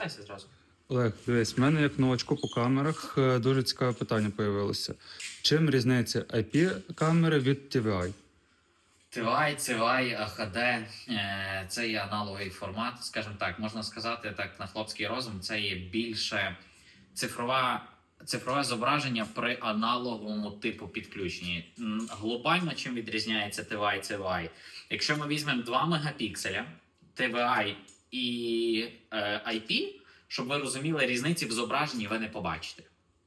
Звертайся зразу. Олег, дивись, в мене як новачку по камерах е, дуже цікаве питання появилося. Чим різниця IP-камери від TVI? TVI, CVI, HD це є аналоговий формат. Скажімо так, можна сказати так на хлопський розум, це є більше цифрова. Цифрове зображення при аналоговому типу підключенні. М, Глобально чим відрізняється TVI CVI? Якщо ми візьмемо 2 мегапікселя, TVI і е, IP, щоб ви розуміли, різниці в зображенні ви не побачите.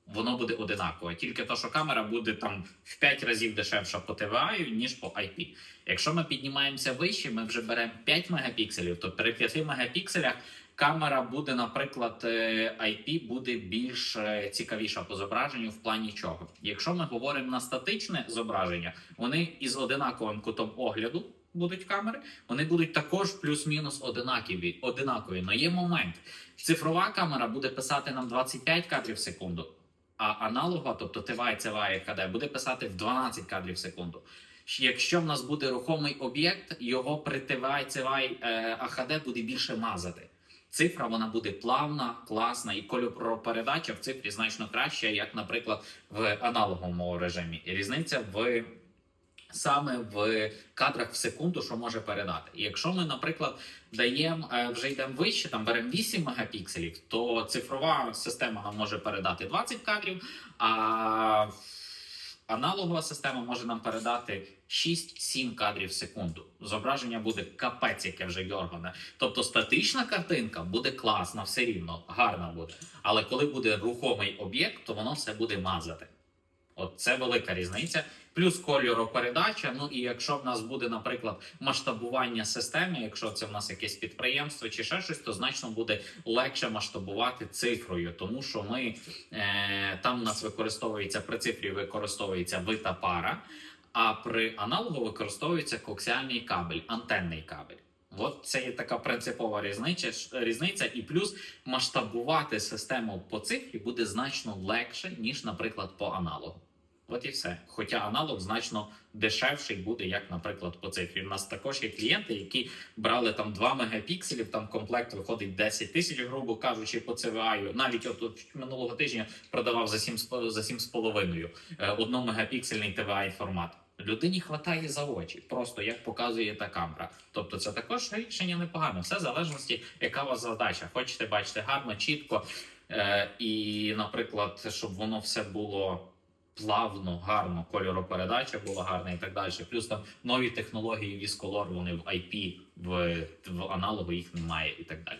Воно буде одинакове. Тільки то, що камера буде там в 5 разів дешевша по TVI, ніж по IP. Якщо ми піднімаємося вище, ми вже беремо 5 мегапікселів, то при 5 мегапікселях камера буде, наприклад, е, IP буде більш е, цікавіша по зображенню в плані чого. Якщо ми говоримо на статичне зображення, вони із одинаковим кутом огляду. Будуть камери, вони будуть також плюс-мінус одинакові. одинакові. Но є момент. Цифрова камера буде писати нам 25 кадрів в секунду, а аналогова, тобто TVI, CVI, HD, буде писати в 12 кадрів в секунду. Якщо в нас буде рухомий об'єкт, його при TVI, CVI, HD буде більше мазати. Цифра вона буде плавна, класна, і кольоропередача в цифрі значно краща, як, наприклад, в аналоговому режимі. І різниця в саме в кадрах в секунду, що може передати. І якщо ми, наприклад, даємо е, вже йдемо вище, там беремо 8 мегапікселів, то цифрова система нам може передати 20 кадрів, а аналогова система може нам передати 6-7 кадрів в секунду. Зображення буде капець, яке вже дьоргане. Тобто статична картинка буде класна, все рівно, гарна буде. Але коли буде рухомий об'єкт, то воно все буде мазати. От це велика різниця. Плюс кольоропередача. Ну і якщо в нас буде, наприклад, масштабування системи, якщо це в нас якесь підприємство чи ще щось, то значно буде легше масштабувати цифрою, тому що ми е, там у нас використовується при цифрі використовується вита пара, а при аналогу використовується коаксіальний кабель, антенний кабель. От це є така принципова різниця, різниця, і плюс масштабувати систему по цифрі буде значно легше, ніж, наприклад, по аналогу. От і все. Хоча аналог значно дешевший буде, як, наприклад, по цифрі. У нас також є клієнти, які брали там 2 мегапікселів, там комплект виходить 10 тисяч, грубо кажучи, по CVI. Навіть от, от минулого тижня продавав за 7, з- за 7,5 е, одномегапіксельний TVI формат. Людині хватає за очі, просто як показує та камера. Тобто це також рішення непогане. Все в залежності, яка у вас задача. Хочете бачити гарно, чітко. Е, і, наприклад, щоб воно все було плавно, гарно, кольоропередача була гарна і так далі. Плюс там нові технології вісколор, вони в IP, в, в аналогу їх немає і так далі.